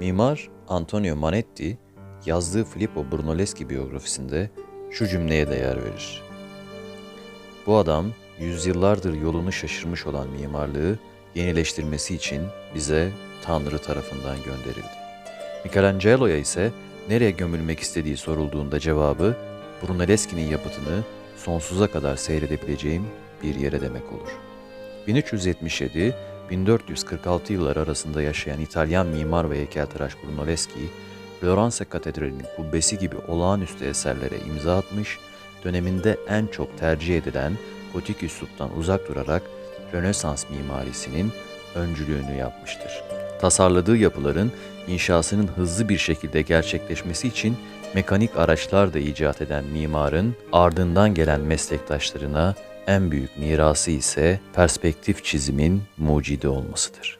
Mimar Antonio Manetti yazdığı Filippo Brunelleschi biyografisinde şu cümleye değer verir. Bu adam yüzyıllardır yolunu şaşırmış olan mimarlığı yenileştirmesi için bize Tanrı tarafından gönderildi. Michelangelo'ya ise nereye gömülmek istediği sorulduğunda cevabı Brunelleschi'nin yapıtını sonsuza kadar seyredebileceğim bir yere demek olur. 1377-1446 yılları arasında yaşayan İtalyan mimar ve heykeltıraş Brunelleschi, Floransa Katedrali'nin kubbesi gibi olağanüstü eserlere imza atmış, döneminde en çok tercih edilen gotik üsluptan uzak durarak Rönesans mimarisinin öncülüğünü yapmıştır. Tasarladığı yapıların inşasının hızlı bir şekilde gerçekleşmesi için mekanik araçlar da icat eden mimarın ardından gelen meslektaşlarına en büyük mirası ise perspektif çizimin mucidi olmasıdır.